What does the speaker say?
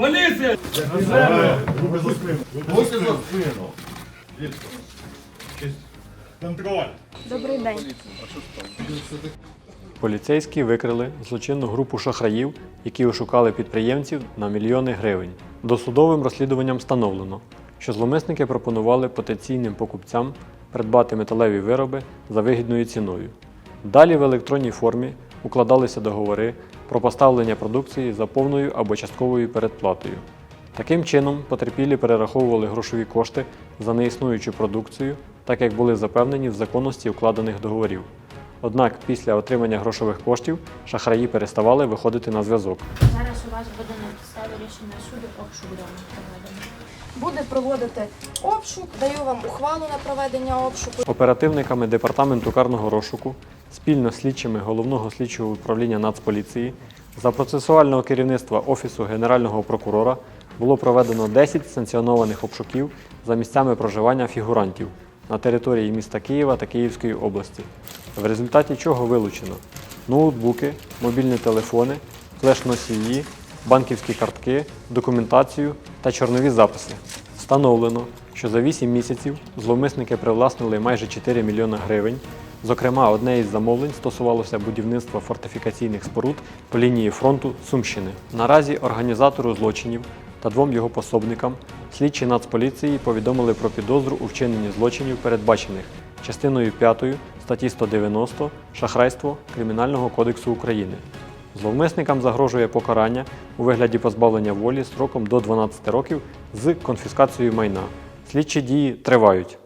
Поліція! Руки за спину. Руки за спину. Контроль. Добрий день. Поліцейські викрили злочинну групу шахраїв, які ошукали підприємців на мільйони гривень. Досудовим розслідуванням встановлено, що зловмисники пропонували потенційним покупцям придбати металеві вироби за вигідною ціною. Далі в електронній формі укладалися договори про поставлення продукції за повною або частковою передплатою. Таким чином, потерпілі перераховували грошові кошти за неіснуючу продукцію, так як були запевнені в законності укладених договорів. Однак після отримання грошових коштів шахраї переставали виходити на зв'язок. Зараз у вас буде на підставі рішення суду обшук дому проведено. Буде проводити обшук, даю вам ухвалу на проведення обшуку. Оперативниками департаменту карного розшуку спільно з слідчими головного слідчого управління Нацполіції за процесуального керівництва Офісу Генерального прокурора було проведено 10 санкціонованих обшуків за місцями проживання фігурантів на території міста Києва та Київської області, в результаті чого вилучено ноутбуки, мобільні телефони, флеш-носії, банківські картки, документацію та чорнові записи. Встановлено, що за 8 місяців зловмисники привласнили майже 4 мільйона гривень. Зокрема, одне із замовлень стосувалося будівництва фортифікаційних споруд по лінії фронту Сумщини. Наразі організатору злочинів та двом його пособникам слідчі Нацполіції повідомили про підозру у вчиненні злочинів, передбачених частиною 5 статті 190 шахрайство Кримінального кодексу України. Зловмисникам загрожує покарання у вигляді позбавлення волі строком до 12 років з конфіскацією майна. Слідчі дії тривають.